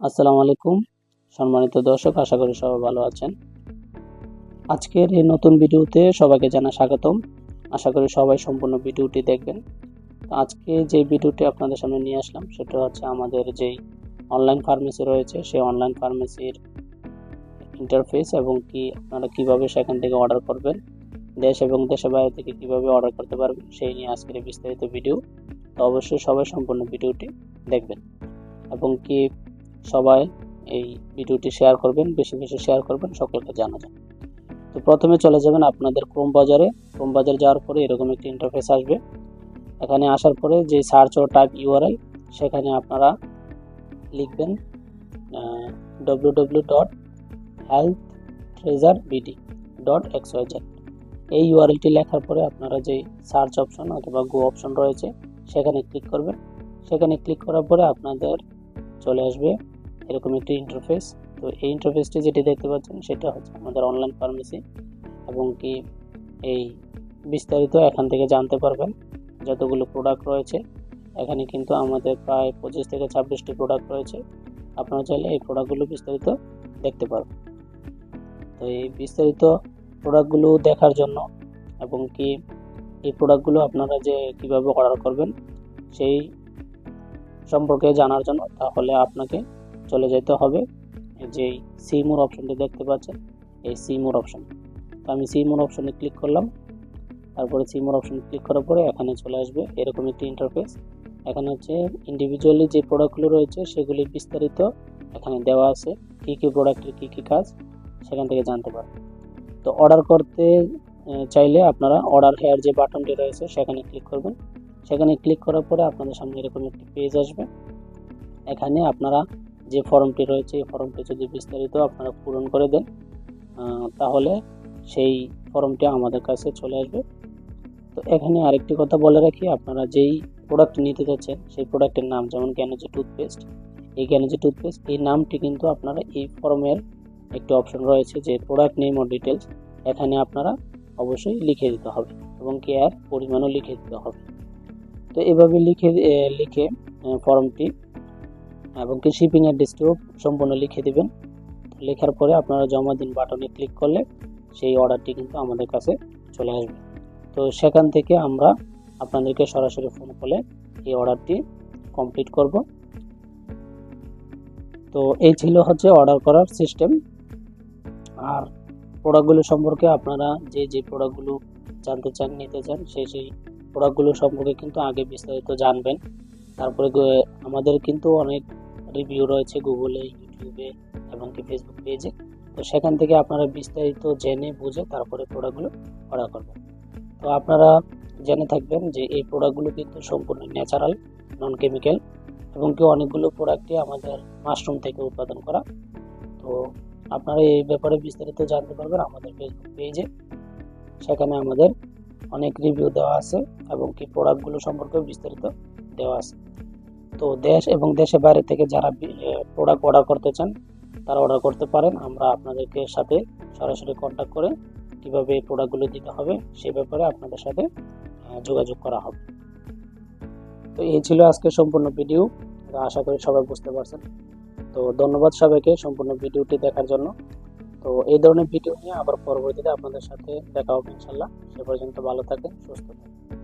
আসসালামু আলাইকুম। সম্মানিত দর্শক, আশা করি সবাই ভালো আছেন। আজকের এই নতুন ভিডিওতে সবাইকে জানা স্বাগতম। আশা করি সবাই সম্পূর্ণ ভিডিওটি দেখবেন। আজকে যে ভিডিওটি আপনাদের সামনে নিয়ে আসলাম, সেটা হচ্ছে আমাদের যেই অনলাইন ফার্মেসি রয়েছে, সেই অনলাইন ফার্মেসির ইন্টারফেস এবং কি আপনারা কীভাবে সেখান থেকে অর্ডার করবেন, দেশ এবং দেশের বাইরে থেকে কীভাবে অর্ডার করতে পারবেন, সেই নিয়ে আজকের বিস্তারিত ভিডিও। তো অবশ্যই সবাই সম্পূর্ণ ভিডিওটি দেখবেন। এবং কি সবাই এই ভিডিওটি শেয়ার করবেন, বেশি বেশি শেয়ার করবেন, সকলকে জানা যায় তো প্রথমে চলে যাবেন আপনাদের ক্রোম বাজারে। ক্রোম বাজার যাওয়ার পরে এরকম একটি ইন্টারফেস আসবে। এখানে আসার পরে যে সার্চ ও টাইপ ইউআরএল সেখানে আপনারা লিখবেন W W dot health treasure BD dot XYZ এই ইউআরএলটি লেখার পরে আপনারা যে সার্চ অপশন অথবা গো অপশন রয়েছে, সেখানে ক্লিক করবেন। সেখানে ক্লিক করার পরে আপনাদের চলে আসবে এরকম একটি ইন্টারফেস তো এই ইন্টারফেসটি যেটি দেখতে পাচ্ছেন, সেটা হচ্ছে আমাদের অনলাইন ফার্মেসি এবং কি এই বিস্তারিত এখান থেকে জানতে পারবেন। যতগুলো প্রোডাক্ট রয়েছে, এখানে কিন্তু আমাদের প্রায় পঁচিশ থেকে ছাব্বিশটি প্রোডাক্ট রয়েছে। আপনারা চাইলে এই প্রোডাক্টগুলো বিস্তারিত দেখতে পারবেন। তো এই বিস্তারিত প্রোডাক্টগুলো দেখার জন্য এবং কি এই প্রোডাক্টগুলো আপনারা যে কীভাবে অর্ডার করবেন, সেই সম্পর্কে জানার জন্য তাহলে আপনাকে চলে যেতে হবে। যে সিমোর অপশনটি দেখতে পাচ্ছেন, এই সিমোর অপশন তো আমি সিমোর অপশনে ক্লিক করলাম। তারপরে সিমোর অপশনে ক্লিক করার পরে এখানে চলে আসবে এরকম একটি ইন্টারফেস এখানে হচ্ছে ইন্ডিভিজুয়ালি যে প্রোডাক্টগুলো রয়েছে, সেগুলি বিস্তারিত এখানে দেওয়া আছে। কী কী প্রোডাক্টের কী কী কাজ, সেখান থেকে জানতে পারবেন। তো অর্ডার করতে চাইলে আপনারা অর্ডার হেয়ার যে বাটনটি রয়েছে, সেখানে ক্লিক করবেন। সেখানে ক্লিক করার পরে আপনাদের সামনে এরকম একটি পেজ আসবে। এখানে আপনারা যে ফর্মটি রয়েছে, এই ফর্মটি যদি বিস্তারিত আপনারা পূরণ করে দেন তাহলে সেই ফর্মটি আমাদের কাছে চলে আসবে। তো এখানে আরেকটি কথা বলে রাখি, আপনারা যেই প্রোডাক্ট নিতে যাচ্ছেন সেই প্রোডাক্টের নাম যেমন গ্যানোজি টুথপেস্ট এই গ্যানোজি টুথপেস্ট এই নামটি কিন্তু আপনারা এই ফর্মের একটি অপশন রয়েছে যে প্রোডাক্ট নেম ও ডিটেলস এখানে আপনারা অবশ্যই লিখে দিতে হবে এবং কেয়ার পরিমাণও লিখে দিতে হবে। তো এভাবে লিখে লিখে ফর্মটি এবং কি শিপিং অ্যাড্রেসটিও সম্পূর্ণ লিখে দিবেন। লেখার পরে আপনারা জমা দিন বাটনে ক্লিক করলে সেই অর্ডারটি কিন্তু আমাদের কাছে চলে আসবে। তো সেখান থেকে আমরা আপনাদেরকে সরাসরি ফোন করে এই অর্ডারটি কমপ্লিট করব। তো এই ছিল হচ্ছে অর্ডার করার সিস্টেম আর প্রোডাক্টগুলো সম্পর্কে আপনারা যে যে প্রোডাক্টগুলো জানতে চান, নিতে চান সেই সেই প্রোডাক্টগুলো সম্পর্কে কিন্তু আগে বিস্তারিত জানবেন। তারপরে আমাদের কিন্তু অনেক রিভিউ রয়েছে গুগলে ইউটিউবে এবং কি ফেসবুক পেজে তো সেখান থেকে আপনারা বিস্তারিত জেনে বুঝে তারপরে প্রোডাক্টগুলো অর্ডার করবেন। তো আপনারা জেনে থাকবেন যে এই প্রোডাক্টগুলো কিন্তু সম্পূর্ণ ন্যাচারাল নন কেমিক্যাল এবং কি অনেকগুলো প্রোডাক্টই আমাদের মাশরুম থেকে উৎপাদন করা। তো আপনারা এই ব্যাপারে বিস্তারিত জানতে পারবেন আমাদের ফেসবুক পেজে সেখানে আমাদের অনেক রিভিউ দেওয়া আছে এবং কি প্রোডাক্টগুলো সম্পর্কেও বিস্তারিত দেওয়া আছে। তো দেশ এবং দেশের বাইরে থেকে যারা প্রোডাক্ট অর্ডার করতে চান, তারা অর্ডার করতে পারেন। আমরা আপনাদেরকে সাথে সরাসরি কন্ট্যাক্ট করে কীভাবে এই প্রোডাক্টগুলো দিতে হবে সে ব্যাপারে আপনাদের সাথে যোগাযোগ করা হবে। তো এই ছিল আজকে সম্পূর্ণ ভিডিও আশা করি সবাই বুঝতে পারছেন। তো ধন্যবাদ সবাইকে সম্পূর্ণ ভিডিওটি দেখার জন্য। তো এই ধরনের ভিডিও নিয়ে আবার পরবর্তীতে আপনাদের সাথে দেখা হবে ইনশাল্লাহ সে পর্যন্ত ভালো থাকেন সুস্থ থাকেন